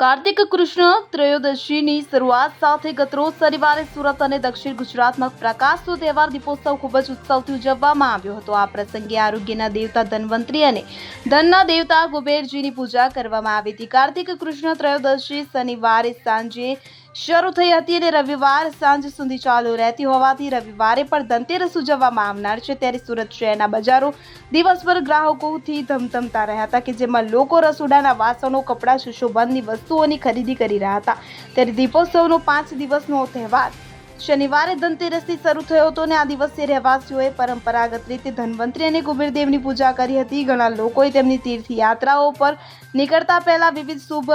કાર્તિક કૃષ્ણ ત્રયોદશીની શરૂઆત સાથે ગતરોજ શનિવારે સુરત અને દક્ષિણ ગુજરાતમાં પ્રકાશનો તહેવાર દીપોત્સવ ખૂબ જ ઉત્સવથી ઉજવવામાં આવ્યો હતો. આ પ્રસંગે આરોગ્યના દેવતા ધન્વંતરી અને ધનના દેવતા કુબેરજીની પૂજા કરવામાં આવી હતી. કાર્તિક કૃષ્ણ ત્રયોદશી શનિવારે સાંજે શરૂ થઈ હતી અને રવિવાર સાંજ સુધી ચાલુ રહેતી હોવાથી રવિવારે પણ ધનતેરસ ઉજવવામાં આવનાર છે. ત્યારે સુરત શહેરના બજારો દિવસભર ગ્રાહકોથી ધમધમતા રહ્યા હતા કે જેમાં લોકો રસોડાના વાસણો, કપડાં, સુશોભનની વસ્તુઓની ખરીદી કરી રહ્યા હતા. ત્યારે દીપોત્સવનો પાંચ દિવસનો તહેવાર શનિવારે ધનતેરસથી શરૂ થયો હતો અને આ દિવસે રહેવાસીઓએ પરંપરાગત રીતે ધનવંતરી અને કુબેરદેવની પૂજા કરી હતી. ઘણા લોકોએ તેમની તીર્થયાત્રાઓ પર નીકળતા પહેલા વિવિધ શુભ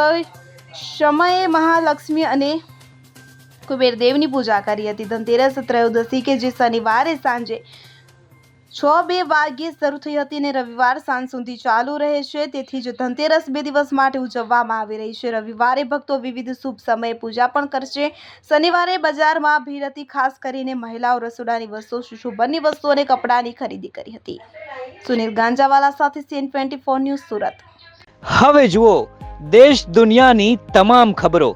સમયે મહાલક્ષ્મી અને કુબેરદેવની પૂજા કરી હતી. ધનતેરસ ત્રયોદશી કે જે શનિવારે સાંજે છ બે વાગ્યે શરૂ થઈ હતી અને રવિવાર સાંજ સુધી ચાલુ રહે છે. તેથી જ ધનતેરસ બે દિવસ માટે ઉજવવામાં આવી રહી છે. રવિવારે ભક્તો વિવિધ શુભ સમયે પૂજા પણ કરશે. શનિવારે બજારમાં ભીડ હતી. ખાસ કરીને મહિલાઓ રસોડાની વસ્તુઓ, સુશોભનની વસ્તુઓ અને કપડાની ખરીદી કરી હતી. સુનિલ ગાંજાવાલા સાથે CN twenty four news Surat. હવે જુઓ, દેશ દુનિયાની તમામ ખબરો.